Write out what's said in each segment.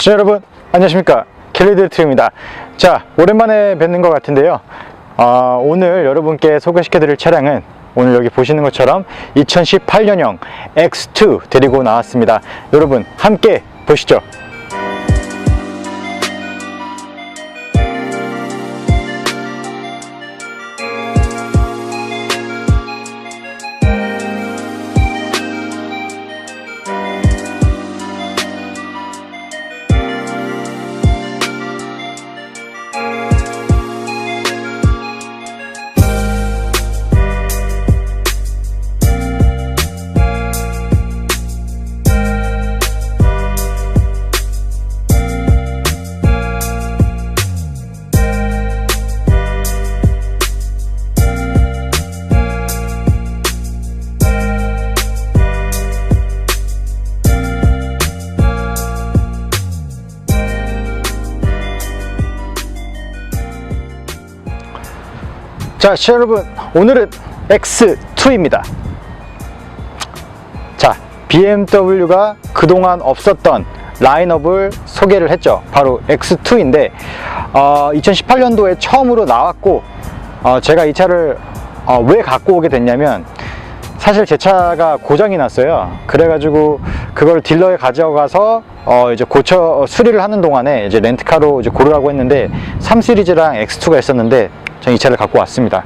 시청자 여러분 안녕하십니까? 켈리드트입니다. 자 오랜만에 뵙는 것 같은데요. 어, 오늘 여러분께 소개시켜 드릴 차량은 오늘 여기 보시는 것처럼 2018년형 X2 데리고 나왔습니다. 여러분 함께 보시죠 자 여러분 오늘은 X2입니다 자 BMW가 그동안 없었던 라인업을 소개를 했죠 바로 X2인데 어, 2018년도에 처음으로 나왔고 어, 제가 이 차를 어, 왜 갖고 오게 됐냐면 사실 제 차가 고장이 났어요. 그래가지고 그걸 딜러에 가져가서 어 이제 고쳐 어, 수리를 하는 동안에 이제 렌트카로 이제 고르라고 했는데 3 시리즈랑 X2가 있었는데 저는 이 차를 갖고 왔습니다.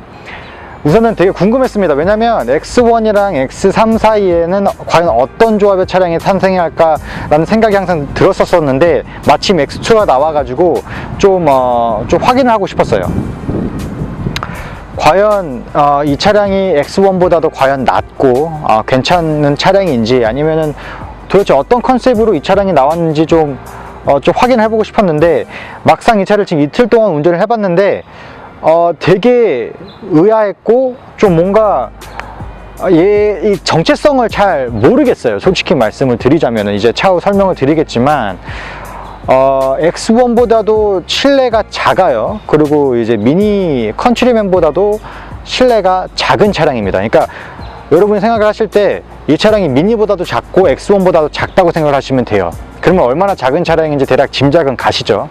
우선은 되게 궁금했습니다. 왜냐면 X1이랑 X3 사이에는 과연 어떤 조합의 차량이 탄생할까 라는 생각이 항상 들었었었는데 마침 X2가 나와가지고 좀, 어, 좀 확인을 하고 싶었어요. 과연 어, 이 차량이 X1보다도 과연 낫고 어, 괜찮은 차량인지 아니면은 도대체 어떤 컨셉으로 이 차량이 나왔는지 좀, 어, 좀 확인해 보고 싶었는데 막상 이 차를 지금 이틀 동안 운전을 해봤는데 어, 되게 의아했고 좀 뭔가 얘이 정체성을 잘 모르겠어요. 솔직히 말씀을 드리자면 이제 차후 설명을 드리겠지만 어, X1보다도 실내가 작아요. 그리고 이제 미니 컨트리맨보다도 실내가 작은 차량입니다. 그러니까 여러분이 생각을 하실 때 이 차량이 미니보다도 작고 X1보다도 작다고 생각을 하시면 돼요. 그러면 얼마나 작은 차량인지 대략 짐작은 가시죠.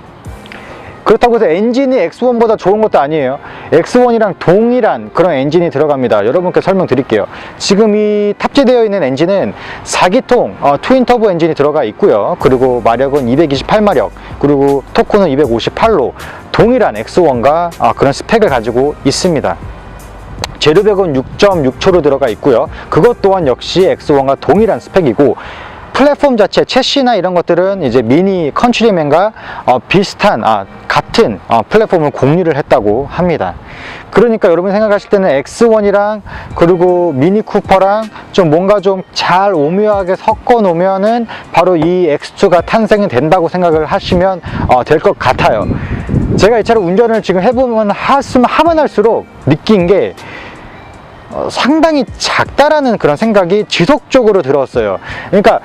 그렇다고 해서 엔진이 X1보다 좋은 것도 아니에요. X1이랑 동일한 그런 엔진이 들어갑니다. 여러분께 설명드릴게요. 지금 이 탑재되어 있는 엔진은 4기통 어, 트윈 터보 엔진이 들어가 있고요. 그리고 마력은 228마력, 그리고 토크는 258로 동일한 X1과 어, 그런 스펙을 가지고 있습니다. 제로백은 6.6초로 들어가 있고요. 그것 또한 역시 X1과 동일한 스펙이고 플랫폼 자체, 채시나 이런 것들은 이제 미니 컨트리맨과 어, 비슷한, 아, 같은 어, 플랫폼을 공유를 했다고 합니다. 그러니까 여러분 생각하실 때는 X1이랑 그리고 미니 쿠퍼랑 좀 뭔가 좀 잘 오묘하게 섞어 놓으면은 바로 이 X2가 탄생이 된다고 생각을 하시면 어, 될 것 같아요. 제가 이 차를 운전을 지금 해보면 하면 하면 할수록 느낀 게 어, 상당히 작다라는 그런 생각이 지속적으로 들었어요. 그러니까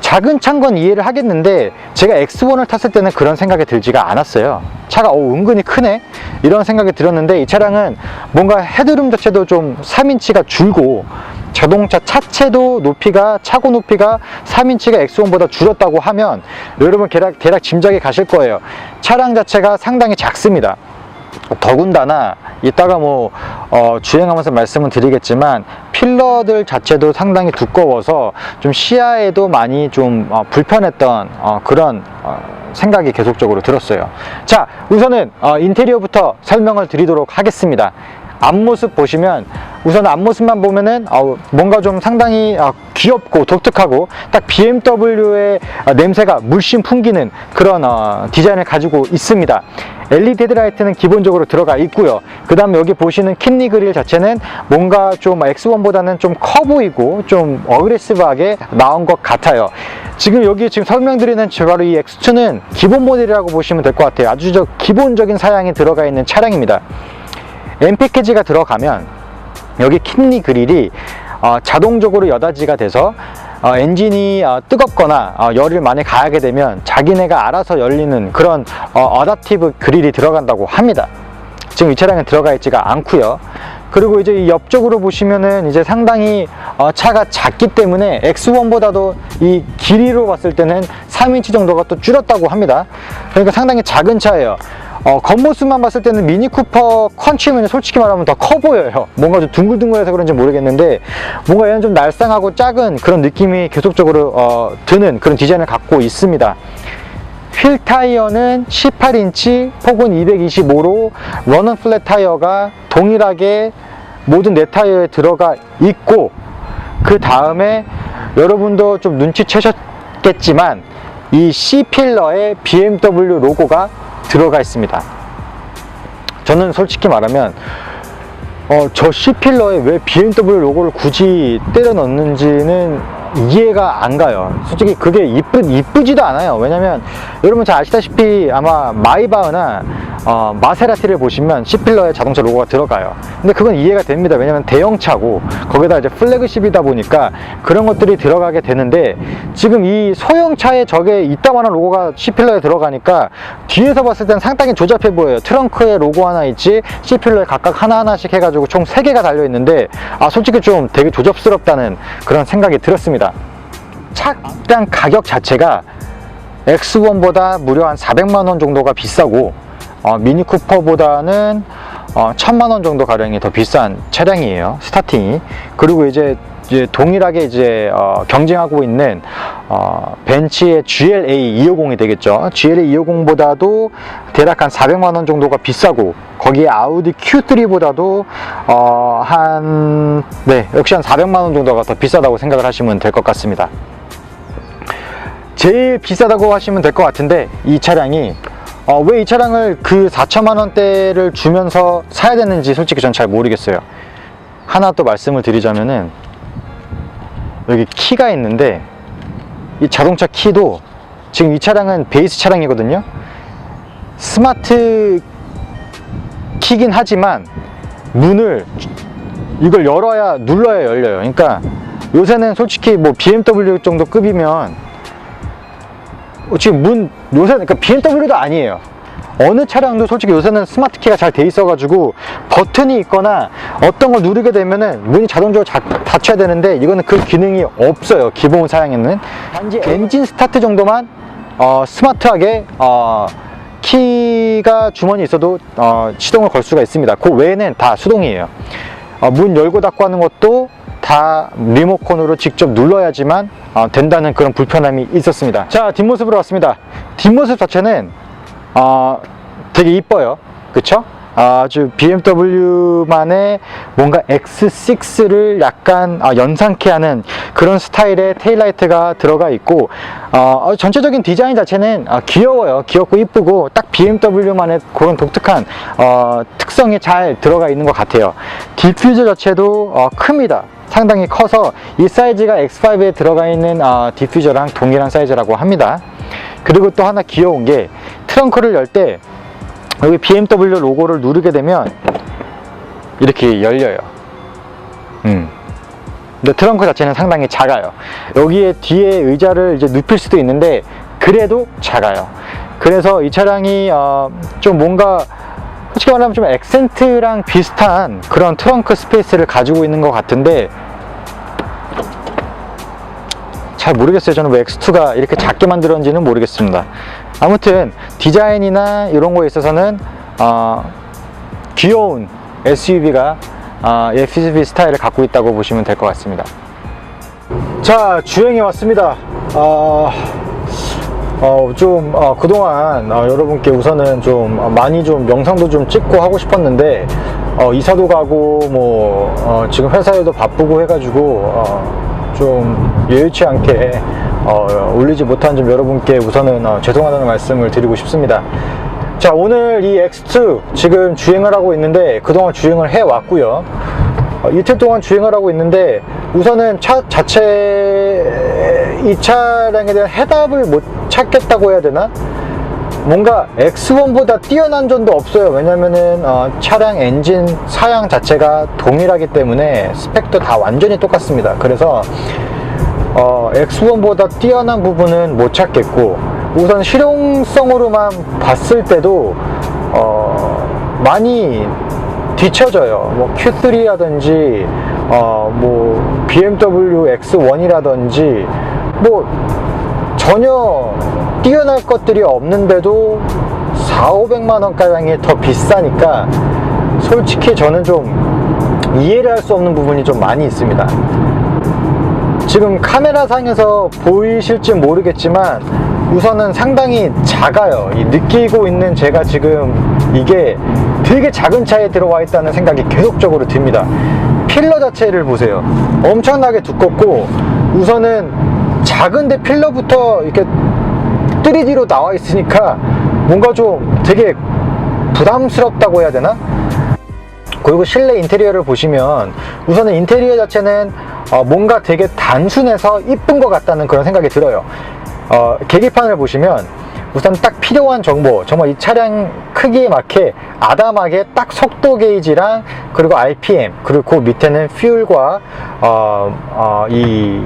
작은 차인 건 이해를 하겠는데 제가 X1을 탔을 때는 그런 생각이 들지가 않았어요. 차가 어, 은근히 크네? 이런 생각이 들었는데 이 차량은 뭔가 헤드룸 자체도 좀 3인치가 줄고 자동차 차체도 높이가 차고 높이가 3인치가 X1보다 줄었다고 하면 여러분 대략, 대략 짐작이 가실 거예요. 차량 자체가 상당히 작습니다. 더군다나 이따가 뭐 어, 주행하면서 말씀을 드리겠지만 필러들 자체도 상당히 두꺼워서 좀 시야에도 많이 좀 어, 불편했던 어, 그런 어, 생각이 계속적으로 들었어요. 자, 우선은 어, 인테리어부터 설명을 드리도록 하겠습니다. 앞모습 보시면 우선 앞모습만 보면은 어, 뭔가 좀 상당히 어, 귀엽고 독특하고 딱 BMW의 어, 냄새가 물씬 풍기는 그런 어, 디자인을 가지고 있습니다. LED 헤드라이트는 기본적으로 들어가 있고요. 그 다음에 여기 보시는 킷니 그릴 자체는 뭔가 좀 X1보다는 좀 커 보이고 좀 어그레시브하게 나온 것 같아요. 지금 여기 지금 설명드리는 바로 이 X2는 기본 모델이라고 보시면 될 것 같아요. 아주 저 기본적인 사양이 들어가 있는 차량입니다. M 패키지가 들어가면 여기 킷니 그릴이 어, 자동적으로 여닫이가 돼서 어, 엔진이 어, 뜨겁거나 어, 열을 많이 가하게 되면 자기네가 알아서 열리는 그런 어, 어답티브 그릴이 들어간다고 합니다. 지금 이 차량에 들어가 있지가 않고요. 그리고 이제 이 옆쪽으로 보시면은 이제 상당히 어, 차가 작기 때문에 X1보다도 이 길이로 봤을 때는 3인치 정도가 또 줄었다고 합니다. 그러니까 상당히 작은 차예요. 어, 겉모습만 봤을 때는 미니 쿠퍼 컨치면 솔직히 말하면 더 커 보여요. 뭔가 좀 둥글둥글해서 그런지 모르겠는데 뭔가 얘는 좀 날쌍하고 작은 그런 느낌이 계속적으로 어, 드는 그런 디자인을 갖고 있습니다. 휠 타이어는 18인치 폭은 225로 런언 플랫 타이어가 동일하게 모든 네 타이어에 들어가 있고 그 다음에 여러분도 좀 눈치채셨겠지만 이 C필러에 BMW 로고가 들어가 있습니다. 저는 솔직히 말하면 어, 저 C필러에 왜 BMW 로고를 굳이 때려 넣는지는 이해가 안 가요. 솔직히 그게 이쁘, 이쁘지도 않아요. 왜냐면 여러분 잘 아시다시피 아마 마이바흐나 어, 마세라티를 보시면 C필러에 자동차 로고가 들어가요. 근데 그건 이해가 됩니다. 왜냐면 대형차고 거기다 이제 플래그십이다 보니까 그런 것들이 들어가게 되는데 지금 이 소형차에 저게 이따만한 로고가 C필러에 들어가니까 뒤에서 봤을 땐 상당히 조잡해 보여요. 트렁크에 로고 하나 있지 C필러에 각각 하나하나씩 해가지고 총 3개가 달려있는데 아 솔직히 좀 되게 조잡스럽다는 그런 생각이 들었습니다. 차량 가격 자체가 X1보다 무려 한 400만 원 정도가 비싸고 어, 미니 쿠퍼보다는 어, 1000만 원 정도 가량이 더 비싼 차량이에요. 스타팅이. 그리고 이제 이제 동일하게 이제 어, 경쟁하고 있는 어, 벤츠의 GLA 250이 되겠죠. GLA 250보다도 대략 한 400만 원 정도가 비싸고 거기에 아우디 Q3보다도 어, 한 네, 역시 한 400만 원 정도가 더 비싸다고 생각을 하시면 될 것 같습니다. 제일 비싸다고 하시면 될 것 같은데 이 차량이 어, 왜 이 차량을 그 4천만 원대를 주면서 사야 되는지 솔직히 전 잘 모르겠어요. 하나 또 말씀을 드리자면은 여기 키가 있는데 이 자동차 키도 지금 이 차량은 베이스 차량이거든요. 스마트 키긴 하지만 문을 이걸 열어야 눌러야 열려요. 그러니까 요새는 솔직히 뭐 BMW 정도 급이면 어, 지금 문 요새 그러니까 BMW도 아니에요. 어느 차량도 솔직히 요새는 스마트 키가 잘 돼 있어 가지고 버튼이 있거나 어떤 걸 누르게 되면은 문이 자동적으로 자- 닫혀야 되는데 이거는 그 기능이 없어요. 기본 차량에는 단지 엔진 스타트 정도만 어, 스마트하게 어, 키가 주머니 있어도 어, 시동을 걸 수가 있습니다. 그 외에는 다 수동이에요. 어, 문 열고 닫고 하는 것도 다 리모컨으로 직접 눌러야지만 어, 된다는 그런 불편함이 있었습니다. 자, 뒷모습으로 왔습니다. 뒷모습 자체는 어, 되게 이뻐요. 그쵸? 아주 BMW만의 뭔가 X6를 약간 아, 연상케 하는 그런 스타일의 테일라이트가 들어가 있고 어, 어, 전체적인 디자인 자체는 아, 귀여워요. 귀엽고 이쁘고 딱 BMW만의 그런 독특한 어, 특성이 잘 들어가 있는 것 같아요. 디퓨저 자체도 어, 큽니다. 상당히 커서 이 사이즈가 X5에 들어가 있는 어, 디퓨저랑 동일한 사이즈라고 합니다. 그리고 또 하나 귀여운 게 트렁크를 열 때 여기 BMW 로고를 누르게 되면 이렇게 열려요. 음. 근데 트렁크 자체는 상당히 작아요. 여기에 뒤에 의자를 이제 눕힐 수도 있는데 그래도 작아요. 그래서 이 차량이 어, 좀 뭔가 솔직히 말하면 좀 액센트랑 비슷한 그런 트렁크 스페이스를 가지고 있는 것 같은데 잘 모르겠어요. 저는 왜 X2가 이렇게 작게 만들었는지는 모르겠습니다. 아무튼 디자인이나 이런 거에 있어서는 어, 귀여운 SUV가 어, SUV 스타일을 갖고 있다고 보시면 될 것 같습니다. 자, 주행해 왔습니다. 어, 어, 좀, 어, 그동안, 어, 여러분께 우선은 좀, 어, 많이 좀 영상도 좀 찍고 하고 싶었는데, 어, 이사도 가고, 뭐, 어, 지금 회사 일도 바쁘고 해가지고, 어, 좀 여유치 않게, 어, 올리지 못한 점 여러분께 우선은 어, 죄송하다는 말씀을 드리고 싶습니다. 자, 오늘 이 X2 지금 주행을 하고 있는데, 그동안 주행을 해 왔고요. 어, 이틀 동안 주행을 하고 있는데 우선은 차 자체 이 차량에 대한 해답을 못 찾겠다고 해야 되나? 뭔가 X1보다 뛰어난 점도 없어요. 왜냐면은 어, 차량 엔진 사양 자체가 동일하기 때문에 스펙도 다 완전히 똑같습니다. 그래서 어, X1보다 뛰어난 부분은 못 찾겠고 우선 실용성으로만 봤을 때도 어, 많이 뒤쳐져요. 뭐 Q3라든지 어, 뭐 BMW X1이라든지 뭐 전혀 뛰어날 것들이 없는데도 4, 500만 원가량이 더 비싸니까 솔직히 저는 좀 이해를 할 수 없는 부분이 좀 많이 있습니다. 지금 카메라 상에서 보이실지 모르겠지만 우선은 상당히 작아요. 이 느끼고 있는 제가 지금 이게 되게 작은 차에 들어와 있다는 생각이 계속적으로 듭니다. 필러 자체를 보세요. 엄청나게 두껍고 우선은 작은데 필러부터 이렇게 3D로 나와 있으니까 뭔가 좀 되게 부담스럽다고 해야 되나? 그리고 실내 인테리어를 보시면 우선은 인테리어 자체는 어, 뭔가 되게 단순해서 이쁜 것 같다는 그런 생각이 들어요. 어, 계기판을 보시면 우선 딱 필요한 정보, 정말 이 차량 크기에 맞게 아담하게 딱 속도 게이지랑 그리고 RPM 그리고 그 밑에는 퓨얼과 어, 어, 이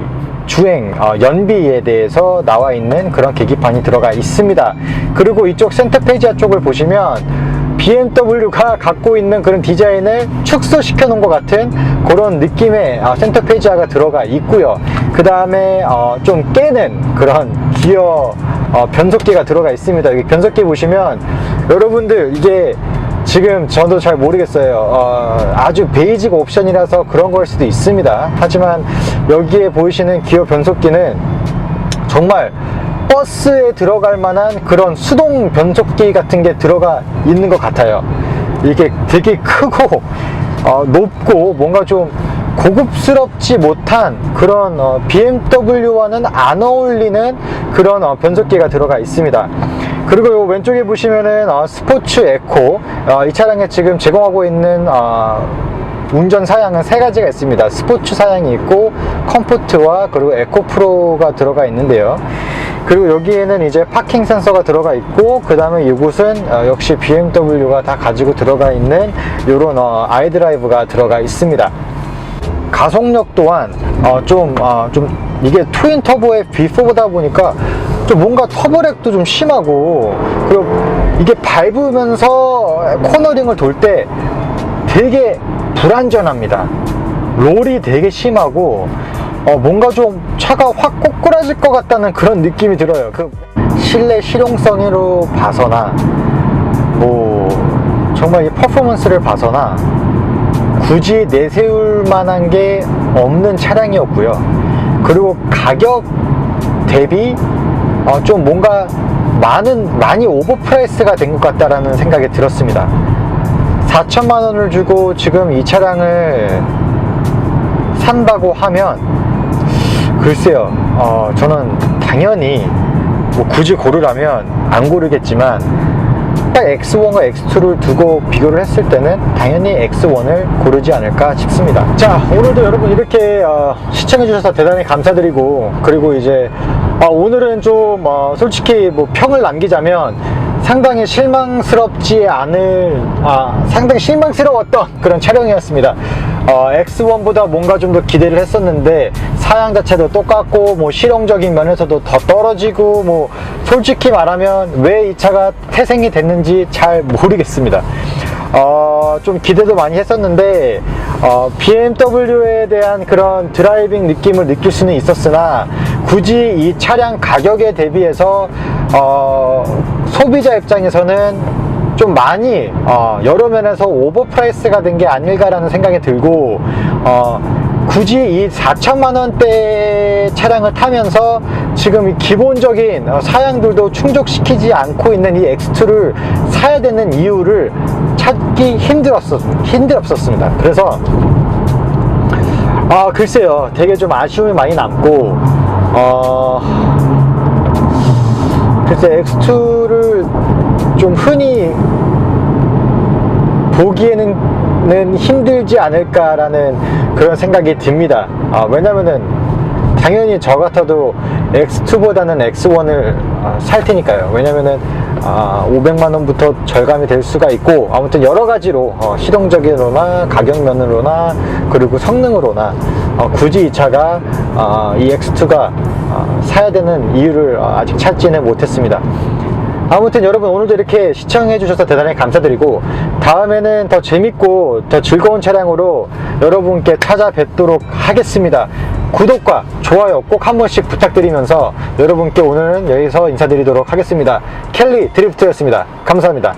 주행 어, 연비에 대해서 나와 있는 그런 계기판이 들어가 있습니다. 그리고 이쪽 센터 페이지아 쪽을 보시면 BMW가 갖고 있는 그런 디자인을 축소시켜 놓은 것 같은 그런 느낌의 아, 센터 페이지가 들어가 있고요. 그 다음에 좀 깨는 그런 기어 어, 변속기가 들어가 있습니다. 여기 변속기 보시면 여러분들 이게 지금 저도 잘 모르겠어요. 어, 아주 베이직 옵션이라서 그런 걸 수도 있습니다. 하지만 여기에 보이시는 기어 변속기는 정말 버스에 들어갈 만한 그런 수동 변속기 같은 게 들어가 있는 것 같아요. 이게 되게 크고 어, 높고 뭔가 좀 고급스럽지 못한 그런 어, BMW와는 안 어울리는 그런 어, 변속기가 들어가 있습니다. 그리고 요 왼쪽에 보시면은 어, 스포츠 에코 어, 이 차량에 지금 제공하고 있는 어, 운전 사양은 세 가지가 있습니다. 스포츠 사양이 있고 컴포트와 그리고 에코 프로가 들어가 있는데요. 그리고 여기에는 이제 파킹 센서가 들어가 있고 그 다음에 이곳은 어, 역시 BMW가 다 가지고 들어가 있는 이런 어, 아이드라이브가 들어가 있습니다. 가속력 또한 어, 좀, 어, 좀 이게 트윈 터보의 B4보다 보니까 좀 뭔가 터보렉도 좀 심하고 그리고 이게 밟으면서 코너링을 돌 때 되게 불안전합니다. 롤이 되게 심하고 어, 뭔가 좀 차가 확 꼬꾸라질 것 같다는 그런 느낌이 들어요. 그 실내 실용성으로 봐서나 뭐 정말 이 퍼포먼스를 봐서나 굳이 내세울 만한 게 없는 차량이었고요. 그리고 가격 대비 어, 좀 뭔가 많은 많이 오버프라이스가 된 것 같다라는 생각이 들었습니다. 4천만 원을 주고 지금 이 차량을 산다고 하면 글쎄요, 어, 저는 당연히 뭐 굳이 고르라면 안 고르겠지만 딱 X1과 X2를 두고 비교를 했을 때는 당연히 X1을 고르지 않을까 싶습니다. 자, 오늘도 여러분 이렇게 어, 시청해주셔서 대단히 감사드리고 그리고 이제 어, 오늘은 좀 어, 솔직히 뭐 평을 남기자면 상당히 실망스럽지 않을 아 상당히 실망스러웠던 그런 촬영이었습니다. 어, X1보다 뭔가 좀 더 기대를 했었는데 사양 자체도 똑같고 뭐 실용적인 면에서도 더 떨어지고 뭐 솔직히 말하면 왜 이 차가 태생이 됐는지 잘 모르겠습니다. 어, 좀 기대도 많이 했었는데 어, BMW에 대한 그런 드라이빙 느낌을 느낄 수는 있었으나 굳이 이 차량 가격에 대비해서 어, 소비자 입장에서는 좀 많이 어, 여러 면에서 오버프라이스가 된 게 아닐까라는 생각이 들고 어, 굳이 이 4천만 원대 차량을 타면서 지금 이 기본적인 어, 사양들도 충족시키지 않고 있는 이 X2를 사야 되는 이유를 찾기 힘들었었, 힘들었었습니다. 그래서 아 글쎄요 되게 좀 아쉬움이 많이 남고 어 글쎄 X2를 좀 흔히 보기에는 힘들지 않을까라는 그런 생각이 듭니다. 아, 왜냐면은 당연히 저 같아도 X2보다는 X1을 아, 살 테니까요. 왜냐면은 아, 500만 원부터 절감이 될 수가 있고 아무튼 여러 가지로 어, 실용적으로나 가격 면으로나 그리고 성능으로나 어, 굳이 이 차가 어, 이 X2가 어, 사야 되는 이유를 어, 아직 찾지는 못했습니다. 아무튼 여러분 오늘도 이렇게 시청해 주셔서 대단히 감사드리고 다음에는 더 재밌고 더 즐거운 차량으로 여러분께 찾아뵙도록 하겠습니다 구독과 좋아요 꼭 한 번씩 부탁드리면서 여러분께 오늘은 여기서 인사드리도록 하겠습니다. 켈리 드리프트였습니다. 감사합니다.